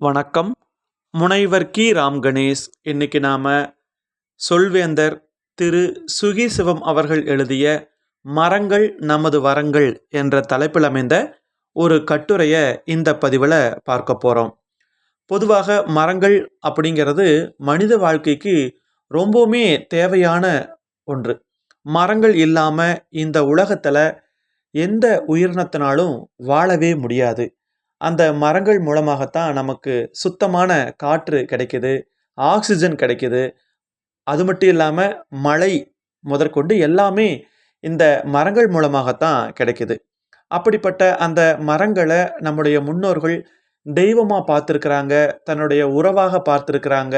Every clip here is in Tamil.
வணக்கம். முனைவர் கி. ராம் கணேஷ். இன்னைக்கு நாம் சொல்வேந்தர் திரு. சுகி சிவம் அவர்கள் எழுதிய மரங்கள் நமது வரங்கள் என்ற தலைப்பில் அமைந்த ஒரு கட்டுரையை இந்த பதிவில் பார்க்க போகிறோம் பொதுவாக மரங்கள் அப்படிங்கிறது மனித வாழ்க்கைக்கு ரொம்பவுமே தேவையான ஒன்று. மரங்கள் இல்லாமல் இந்த உலகத்தில் எந்த உயிரினத்தினாலும் வாழவே முடியாது. அந்த மரங்கள் மூலமாகத்தான் நமக்கு சுத்தமான காற்று கிடைக்குது ஆக்சிஜன் கிடைக்குது. அது மட்டும் இல்லாமல் மழை முதற்கொண்டு எல்லாமே இந்த மரங்கள் மூலமாகத்தான் கிடைக்குது. அப்படிப்பட்ட அந்த மரங்களை நம்முடைய முன்னோர்கள் தெய்வமாக பார்த்துருக்குறாங்க தன்னுடைய உறவாக பார்த்துருக்குறாங்க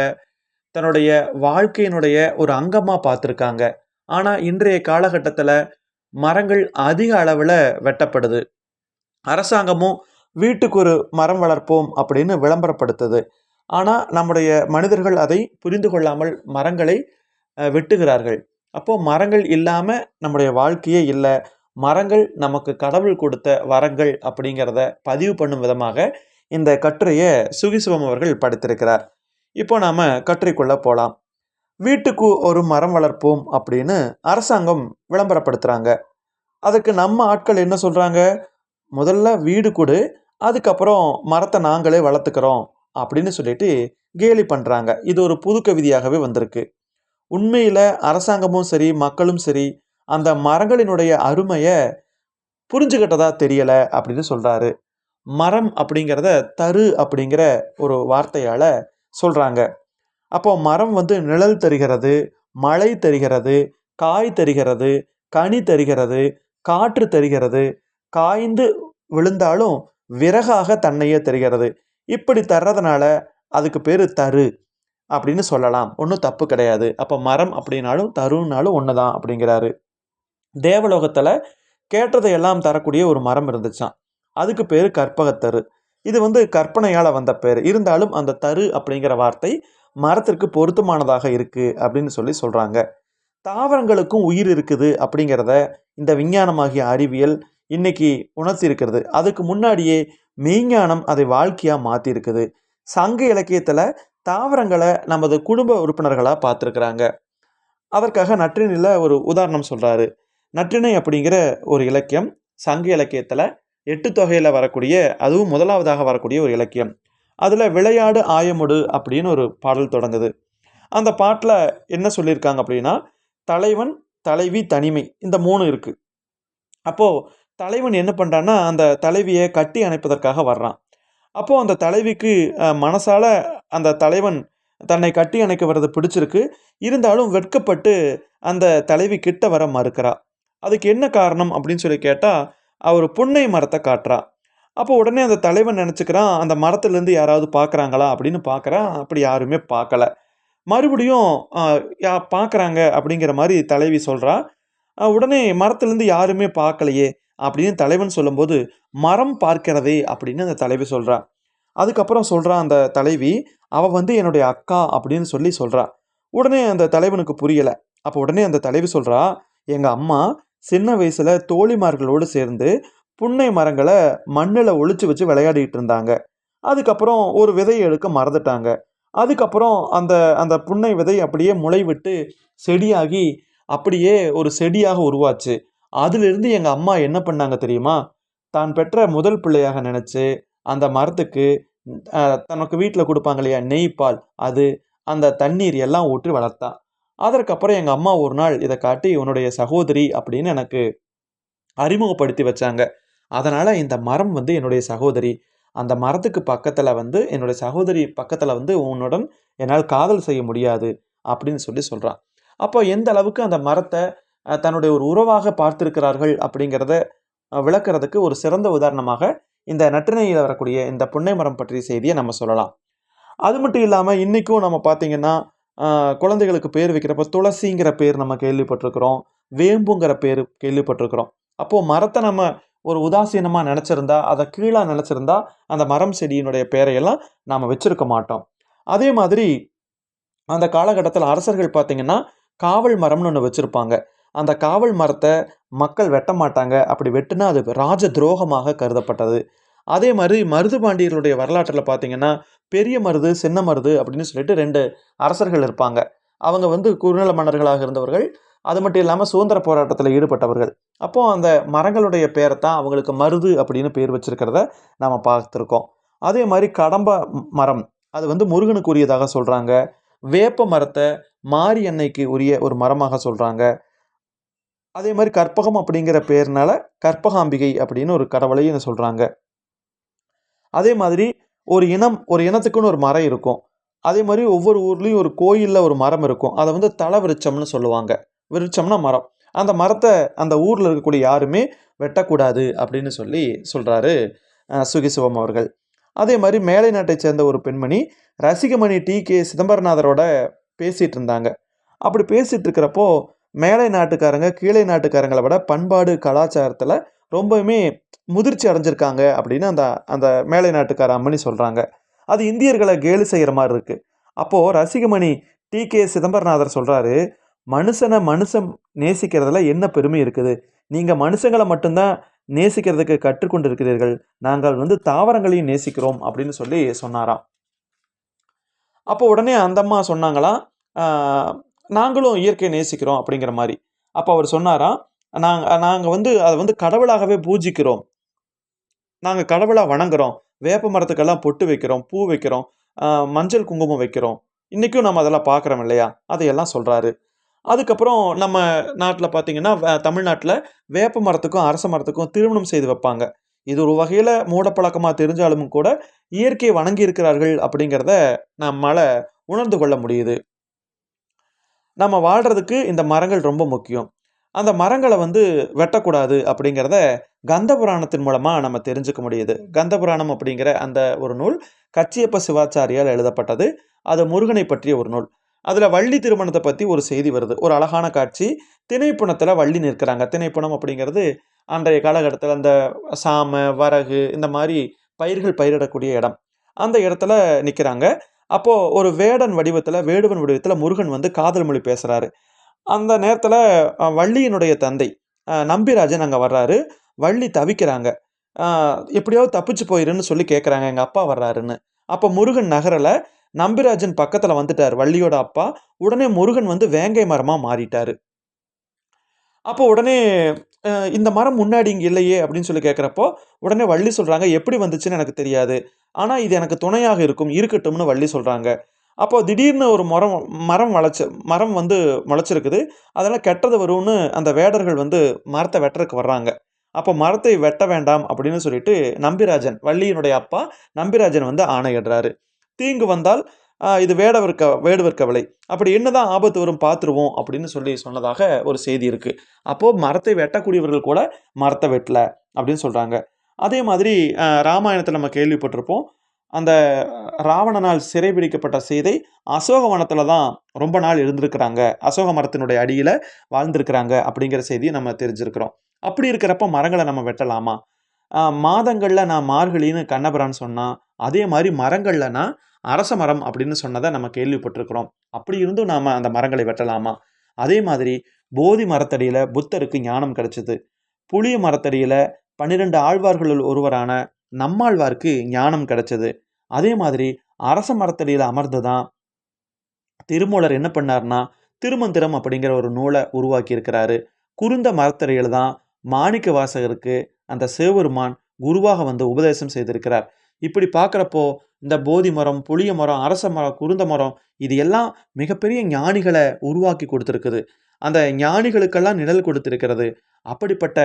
தன்னுடைய வாழ்க்கையினுடைய ஒரு அங்கமாக பார்த்துருக்காங்க. ஆனால் இன்றைய காலகட்டத்தில் மரங்கள் அதிக அளவில் வெட்டப்படுது. அரசாங்கமும் வீட்டுக்கு ஒரு மரம் வளர்ப்போம் அப்படின்னு விளம்பரப்படுத்துது. ஆனால் நம்முடைய மனிதர்கள் அதை புரிந்து கொள்ளாமல் மரங்களை வெட்டுகிறார்கள். அப்போது மரங்கள் இல்லாமல் நம்முடைய வாழ்க்கையே இல்லை. மரங்கள் நமக்கு கடவுள் கொடுத்த வரங்கள் அப்படிங்கிறத பதிவு பண்ணும் விதமாக இந்த கட்டுரையை சுகிசிவம் அவர்கள் படுத்திருக்கிறார். இப்போ நாம் கட்டுரைக்குள்ளே போகலாம் வீட்டுக்கு ஒரு மரம் வளர்ப்போம் அப்படின்னு அரசாங்கம் விளம்பரப்படுத்துகிறாங்க அதுக்கு நம்ம ஆட்கள் என்ன சொல்கிறாங்க முதல்ல வீடு கொடு அதுக்கப்புறம் மரத்தை நாங்களே வளர்த்துக்கிறோம் அப்படின்னு சொல்லிட்டு கேலி பண்ணுறாங்க இது ஒரு புது கவிதையாகவே வந்திருக்கு. உண்மையில் அரசாங்கமும் சரி மக்களும் சரி அந்த மரங்களினுடைய அருமையை புரிஞ்சுக்கிட்டதா தெரியலை அப்படின்னு சொல்கிறாரு மரம் அப்படிங்கிறத தரு அப்படிங்கிற ஒரு வார்த்தையால் சொல்கிறாங்க அப்போ மரம் வந்து நிழல் தருகிறது மழை தருகிறது காய் தருகிறது கனி தருகிறது காற்று தருகிறது காய்ந்து விழுந்தாலும் விறகாக தன்னையே தெரிகிறது. இப்படி தர்றதுனால அதுக்கு பேர் தரு அப்படின்னு சொல்லலாம். ஒன்றும் தப்பு கிடையாது. அப்போ மரம் அப்படின்னாலும் தருன்னாலும் ஒன்று தான் அப்படிங்கிறாரு. தேவலோகத்தில் கேட்டதை எல்லாம் தரக்கூடிய ஒரு மரம் இருந்துச்சாம். அதுக்கு பேர் கற்பகத்தரு. இது வந்து கற்பனையால் வந்த பேர். இருந்தாலும் அந்த தரு அப்படிங்கிற வார்த்தை மரத்திற்கு பொருத்தமானதாக இருக்குது அப்படின்னு சொல்லி சொல்கிறாங்க தாவரங்களுக்கும் உயிர் இருக்குது அப்படிங்கிறத இந்த விஞ்ஞானமாகிய அறிவியல் இன்னைக்கு உணர்த்தி இருக்கிறது அதுக்கு முன்னாடியே மெய்ஞானம் அதை வாழ்க்கையாக மாற்றிருக்குது சங்க இலக்கியத்தில் தாவரங்களை நமது குடும்ப உறுப்பினர்களாக பார்த்துருக்குறாங்க. அதற்காக நற்றினில் ஒரு உதாரணம் சொல்கிறாரு நற்றிணை அப்படிங்கிற ஒரு இலக்கியம் சங்க இலக்கியத்தில் எட்டு தொகையில் வரக்கூடிய அதுவும் முதலாவதாக வரக்கூடிய ஒரு இலக்கியம். அதில் விளையாடு ஆயமுடு அப்படின்னு ஒரு பாடல் தொடங்குது. அந்த பாட்டில் என்ன சொல்லியிருக்காங்க அப்படின்னா தலைவன் தலைவி தனிமை இந்த மூணு இருக்குது அப்போது தலைவன் என்ன பண்ணுறான்னா அந்த தலைவியை கட்டி அணைப்பதற்காக வர்றான். அப்போது அந்த தலைவிக்கு மனசால் அந்த தலைவன் தன்னை கட்டி அணைக்க வர்றது பிடிச்சிருக்கு. இருந்தாலும் வெட்கப்பட்டு அந்த தலைவி கிட்ட வர மறுக்கிறா. அதுக்கு என்ன காரணம் அப்படின்னு சொல்லி கேட்டால் அவர் புன்னை மரத்தை காட்டுறா. அப்போ உடனே அந்த தலைவன் நினச்சிக்கிறான் அந்த மரத்துலேருந்து யாராவது பார்க்குறாங்களா அப்படின்னு பார்க்குறான் அப்படி யாருமே பார்க்கல மறுபடியும் யா பார்க்குறாங்க அப்படிங்கிற மாதிரி தலைவி சொல்கிறா உடனே மரத்துலேருந்து யாருமே பார்க்கலையே அப்படின்னு தலைவன் சொல்லும்போது மரம் பார்க்கிறதே அப்படின்னு அந்த தலைவி சொல்கிறா அதுக்கப்புறம் சொல்கிறா அந்த தலைவி அவள் வந்து என்னுடைய அக்கா அப்படின்னு சொல்லி சொல்கிறா உடனே அந்த தலைவனுக்கு புரியலை. அப்போ உடனே அந்த தலைவி சொல்கிறா எங்கள் அம்மா சின்ன வயசில் தோழிமார்களோடு சேர்ந்து புன்னை மரங்களை மண்ணில் ஒழிச்சு வச்சு விளையாடிட்டு இருந்தாங்க. அதுக்கப்புறம் ஒரு விதையை எடுக்க மறந்துட்டாங்க. அதுக்கப்புறம் அந்த அந்த புன்னை விதை அப்படியே முளை விட்டு செடியாகி அப்படியே ஒரு செடியாக உருவாச்சு. அதிலிருந்து எங்கள் அம்மா என்ன பண்ணாங்க தெரியுமா? தான் பெற்ற முதல் பிள்ளையாக நினச்சி அந்த மரத்துக்கு தனக்கு வீட்டில் கொடுப்பாங்க இல்லையா நெய் பால் அது அந்த தண்ணீர் எல்லாம் ஊற்றி வளர்த்தா. அதற்கப்புறம் எங்கள் அம்மா ஒரு நாள் இதை காட்டி உன்னுடைய சகோதரி அப்படின்னு எனக்கு அறிமுகப்படுத்தி வச்சாங்க. அதனால் இந்த மரம் வந்து என்னுடைய சகோதரி. அந்த மரத்துக்கு பக்கத்தில் வந்து என்னுடைய சகோதரி பக்கத்தில் வந்து உன்னுடன் என்னால் காதல் செய்ய முடியாது அப்படின்னு சொல்லி சொல்கிறான் அப்போ எந்த அளவுக்கு அந்த மரத்தை தன்னுடைய ஒரு உறவாக பார்த்திருக்கிறார்கள் அப்படிங்கிறத விளக்கிறதுக்கு விளக்குறதுக்கு ஒரு சிறந்த உதாரணமாக இந்த நற்றினையில் வரக்கூடிய இந்த புன்னை மரம் பற்றிய செய்தியை நம்ம சொல்லலாம். அது மட்டும் இல்லாமல் இன்றைக்கும் நம்ம பார்த்திங்கன்னா குழந்தைகளுக்கு பேர் வைக்கிறப்ப துளசிங்கிற பேர் நம்ம கேள்விப்பட்டிருக்கிறோம் வேம்புங்கிற பேர் கேள்விப்பட்டிருக்கிறோம். அப்போது மரத்தை நம்ம ஒரு உதாசீனமாக நினச்சிருந்தா அதை கீழாக நினச்சிருந்தா அந்த மரம் செடியினுடைய பேரையெல்லாம் நாம் வச்சுருக்க மாட்டோம். அதே மாதிரி அந்த காலகட்டத்தில் அரசர்கள் பார்த்திங்கன்னா காவல் மரம்னு ஒன்று வச்சுருப்பாங்க. அந்த காவல் மரத்தை மக்கள் வெட்ட மாட்டாங்க. அப்படி வெட்டுனா அது ராஜ துரோகமாக கருதப்பட்டது. அதே மாதிரி மருது பாண்டியர்களுடைய வரலாற்றில் பார்த்தீங்கன்னா பெரிய மருது சின்ன மருது அப்படின்னு சொல்லிட்டு ரெண்டு அரசர்கள் இருப்பாங்க. அவங்க வந்து குறுநில மன்னர்களாக இருந்தவர்கள். அது மட்டும் இல்லாமல் சுதந்திர போராட்டத்தில் ஈடுபட்டவர்கள். அப்போது அந்த மரங்களுடைய பேரை தான் அவங்களுக்கு மருது அப்படின்னு பேர் வச்சிருக்கிறத நாம் பார்த்துருக்கோம். அதே மாதிரி கடம்ப மரம் அது வந்து முருகனுக்கு உரியதாக சொல்கிறாங்க வேப்ப மரத்தை மாரி அன்னைக்கு உரிய ஒரு மரமாக சொல்கிறாங்க அதே மாதிரி கற்பகம் அப்படிங்கிற பேர்னால கற்பகாம்பிகை அப்படின்னு ஒரு கடவுளையும் சொல்கிறாங்க அதே மாதிரி ஒரு இனம் ஒரு இனத்துக்குன்னு ஒரு மரம் இருக்கும். அதே மாதிரி ஒவ்வொரு ஊர்லேயும் ஒரு கோயிலில் ஒரு மரம் இருக்கும். அதை வந்து தல விருட்சம்னு சொல்லுவாங்க. விருட்சம்னா மரம். அந்த மரத்தை அந்த ஊரில் இருக்கக்கூடிய யாருமே வெட்டக்கூடாது அப்படின்னு சொல்லி சொல்கிறாரு சுகிசிவம் அவர்கள். அதே மாதிரி மேலை நாட்டை சேர்ந்த ஒரு பெண்மணி ரசிகமணி டி கே சிதம்பரநாதரோட பேசிகிட்டு இருந்தாங்க. அப்படி பேசிகிட்டு இருக்கிறப்போ மேலை நாட்டுக்காரங்க கீழே நாட்டுக்காரங்களை விட பண்பாடு கலாச்சாரத்தில் ரொம்பவுமே முதிர்ச்சி அடைஞ்சிருக்காங்க அப்படின்னு அந்த அந்த மேலை நாட்டுக்கார அம்மணி சொல்கிறாங்க அது இந்தியர்களை கேலி செய்கிற மாதிரி இருக்குது அப்போது ரசிகமணி டி. கே. சிதம்பரநாதர் சொல்கிறாரு மனுஷனை மனுஷன் நேசிக்கிறதுல என்ன பெருமை இருக்குது? நீங்கள் மனுஷங்களை மட்டும்தான் நேசிக்கிறதுக்கு கற்றுக்கொண்டு இருக்கிறீர்கள் நாங்கள் வந்து தாவரங்களையும் நேசிக்கிறோம் அப்படின்னு சொல்லி சொன்னாராம். அப்போ உடனே அந்த அம்மா சொன்னாங்களாம் நாங்களும் இயற்கையை நேசிக்கிறோம் அப்படிங்கிற மாதிரி. அப்போ அவர் சொன்னாராம் நாங்கள் நாங்கள் வந்து அதை வந்து கடவுளாகவே பூஜிக்கிறோம். நாங்கள் கடவுளாக வணங்குறோம். வேப்ப மரத்துக்கெல்லாம் பொட்டு வைக்கிறோம் பூ வைக்கிறோம் மஞ்சள் குங்குமம் வைக்கிறோம். இன்றைக்கும் நம்ம அதெல்லாம் பார்க்குறோம் இல்லையா? அதையெல்லாம் சொல்கிறாரு அதுக்கப்புறம் நம்ம நாட்டில் பார்த்தீங்கன்னா தமிழ்நாட்டில் வேப்ப மரத்துக்கும் அரச மரத்துக்கும் திருமணம் செய்து வைப்பாங்க. இது ஒரு வகையில் மூடப்பழக்கமாக தெரிஞ்சாலும் கூட இயற்கையை வணங்கி இருக்கிறார்கள் அப்படிங்கிறத நம்மளால் உணர்ந்து கொள்ள முடியுது. நம்ம வாழ்கிறதுக்கு இந்த மரங்கள் ரொம்ப முக்கியம். அந்த மரங்களை வந்து வெட்டக்கூடாது அப்படிங்கிறத கந்த புராணத்தின் மூலமாக நம்ம தெரிஞ்சுக்க முடியுது. கந்த புராணம் அப்படிங்கிற அந்த ஒரு நூல் கச்சியப்ப சிவாச்சாரியால் எழுதப்பட்டது. அது முருகனை பற்றிய ஒரு நூல். அதில் வள்ளி திருமணத்தை பற்றி ஒரு செய்தி வருது. ஒரு அழகான காட்சி. திணைப்புணத்தில் வள்ளி நிற்கிறாங்க. திணைப்புணம் அப்படிங்கிறது அன்றைய காலகட்டத்தில் அந்த சாமை வரகு இந்த மாதிரி பயிர்கள் பயிரிடக்கூடிய இடம். அந்த இடத்துல நிற்கிறாங்க அப்போது ஒரு வேடன் வடிவத்தில் வேடுவன் வடிவத்தில் முருகன் வந்து காதல் மொழி பேசுகிறாரு அந்த நேரத்தில் வள்ளியினுடைய தந்தை நம்பிராஜன் அங்கே வர்றாரு. வள்ளி தவிக்கிறாங்க. எப்படியாவது தப்பிச்சு போயிருன்னு சொல்லி கேட்குறாங்க எங்கள் அப்பா வர்றாருன்னு. அப்போ முருகன் நகரில் நம்பிராஜன் பக்கத்தில் வந்துட்டார் வள்ளியோட அப்பா. உடனே முருகன் வந்து வேங்கை மரமாக மாறிட்டார். அப்போ உடனே இந்த மரம் முன்னாடி இங்கே இல்லையே அப்படின்னு சொல்லி கேட்குறப்போ உடனே வள்ளி சொல்கிறாங்க எப்படி வந்துச்சுன்னு எனக்கு தெரியாது. ஆனால் இது எனக்கு துணையாக இருக்கும். இருக்கட்டும்னு வள்ளி சொல்கிறாங்க அப்போது திடீர்னு ஒரு மரம் மரம் வளைச்ச மரம் வந்து முளைச்சிருக்குது. அதெல்லாம் கெட்டது வரும்னு அந்த வேடர்கள் வந்து மரத்தை வெட்டுறதுக்கு வர்றாங்க. அப்போ மரத்தை வெட்ட வேண்டாம் அப்படின்னு சொல்லிட்டு நம்பிராஜன் வள்ளியினுடைய அப்பா நம்பிராஜன் வந்து ஆணையிடுறாரு. தீங்கு வந்தால் இது வேடவர்க்க வேடுவர் கவலை அப்படி என்னதான் ஆபத்து வரும் பார்த்துருவோம் அப்படின்னு சொல்லி சொன்னதாக ஒரு செய்தி இருக்குது அப்போது மரத்தை வெட்டக்கூடியவர்கள் கூட மரத்தை வெட்டல அப்படின்னு சொல்கிறாங்க அதே மாதிரி ராமாயணத்தில் நம்ம கேள்விப்பட்டிருப்போம். அந்த ராவணனால் சிறைபிடிக்கப்பட்ட சீதை அசோகவனத்தில் தான் ரொம்ப நாள் இருந்திருக்கிறாங்க. அசோக மரத்தினுடைய அடியில் வாழ்ந்திருக்கிறாங்க அப்படிங்கிற செய்தியை நம்ம தெரிஞ்சிருக்கிறோம். அப்படி இருக்கிறப்ப மரங்களை நம்ம வெட்டலாமா? மாதங்களில் நான் மார்கழின்னு கண்ணபுரான்னு சொன்னால் அதே மாதிரி மரங்களில் நான் அரச மரம் அப்படின்னு சொன்னதை நம்ம கேள்விப்பட்டிருக்கிறோம். அப்படி இருந்தும் நாம் அந்த மரங்களை வெட்டலாமா? அதே மாதிரி போதி மரத்தடியில் புத்தருக்கு ஞானம் கிடைச்சது. புளிய மரத்தடியில் பன்னிரெண்டு ஆழ்வார்களுள் ஒருவரான நம்மாழ்வார்க்கு ஞானம் கிடைச்சது. அதே மாதிரி அரச மரத்தடியில் அமர்ந்து தான் திருமூலர் என்ன பண்ணார்னா திருமந்திரம் அப்படிங்கிற ஒரு நூலை உருவாக்கி இருக்கிறாரு குருந்த மரத்தடியில் தான் மாணிக்க வாசகருக்கு அந்த சிவபெருமான் குருவாக வந்து உபதேசம் செய்திருக்கிறார். இப்படி பார்க்குறப்போ இந்த போதி மரம் புளிய மரம் அரச மரம் குருந்த மரம் இது எல்லாம் மிகப்பெரிய ஞானிகளை உருவாக்கி கொடுத்துருக்குது. அந்த ஞானிகளுக்கெல்லாம் நிழல் கொடுத்துருக்கிறது. அப்படிப்பட்ட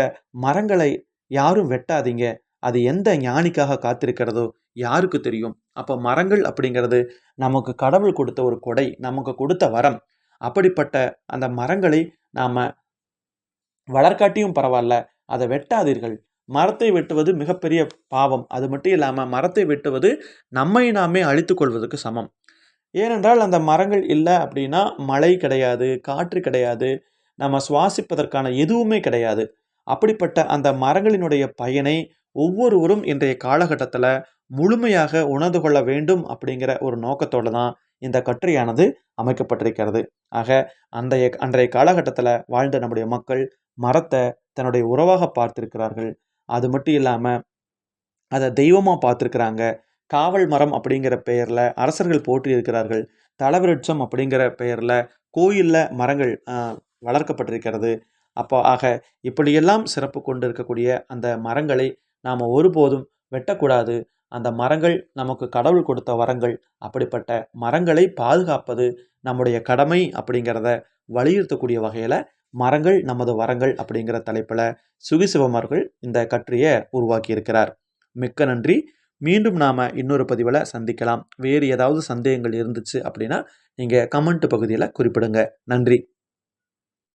மரங்களை யாரும் வெட்டாதீங்க. அது எந்த ஞானிக்காக காத்திருக்கிறதோ யாருக்கு தெரியும். அப்போ மரங்கள் அப்படிங்கிறது நமக்கு கடவுள் கொடுத்த ஒரு கொடை நமக்கு கொடுத்த வரம். அப்படிப்பட்ட அந்த மரங்களை நாம் வளர்க்காட்டியும் பரவாயில்ல. அதை வெட்டாதீர்கள். மரத்தை வெட்டுவது மிகப்பெரிய பாவம். அது மட்டும் இல்லாமல் மரத்தை வெட்டுவது நம்மை நாமே அழித்து கொள்வதற்கு சமம். ஏனென்றால் அந்த மரங்கள் இல்லை அப்படின்னா மழை கிடையாது காற்று கிடையாது நம்ம சுவாசிப்பதற்கான எதுவுமே கிடையாது. அப்படிப்பட்ட அந்த மரங்களினுடைய பயனை ஒவ்வொருவரும் இன்றைய காலகட்டத்தில் முழுமையாக உணர்ந்து கொள்ள வேண்டும் அப்படிங்கிற ஒரு நோக்கத்தோடு தான் இந்த கட்டுரையானது அமைக்கப்பட்டிருக்கிறது. ஆக அன்றைய அன்றைய காலகட்டத்தில் வாழ்ந்த நம்முடைய மக்கள் மரத்தை தன்னுடைய உறவாக பார்த்திருக்கிறார்கள். அது மட்டும் இல்லாமல் அதை தெய்வமாக பார்த்துருக்குறாங்க. காவல் மரம் அப்படிங்கிற பெயரில் அரசர்கள் போற்றி இருக்கிறார்கள் தலவிருட்சம் அப்படிங்கிற பெயரில் கோயிலில் மரங்கள் வளர்க்கப்பட்டிருக்கிறது. அப்போ ஆக இப்படியெல்லாம் சிறப்பு கொண்டு இருக்கக்கூடிய அந்த மரங்களை நாம் ஒருபோதும் வெட்டக்கூடாது. அந்த மரங்கள் நமக்கு கடவுள் கொடுத்த வரங்கள். அப்படிப்பட்ட மரங்களை பாதுகாப்பது நம்முடைய கடமை அப்படிங்கிறத வலியுறுத்தக்கூடிய வகையில் மரங்கள் நமது வரங்கள் அப்படிங்கிற தலைப்பில் சுகிசிவமார்கள் இந்த கட்டுரையை உருவாக்கியிருக்கிறார். மிக்க நன்றி. மீண்டும் நாம் இன்னொரு பதிவில் சந்திக்கலாம். வேறு ஏதாவது சந்தேகங்கள் இருந்துச்சு அப்படின்னா நீங்கள் கமெண்ட் பகுதியில் குறிப்பிடுங்க. நன்றி.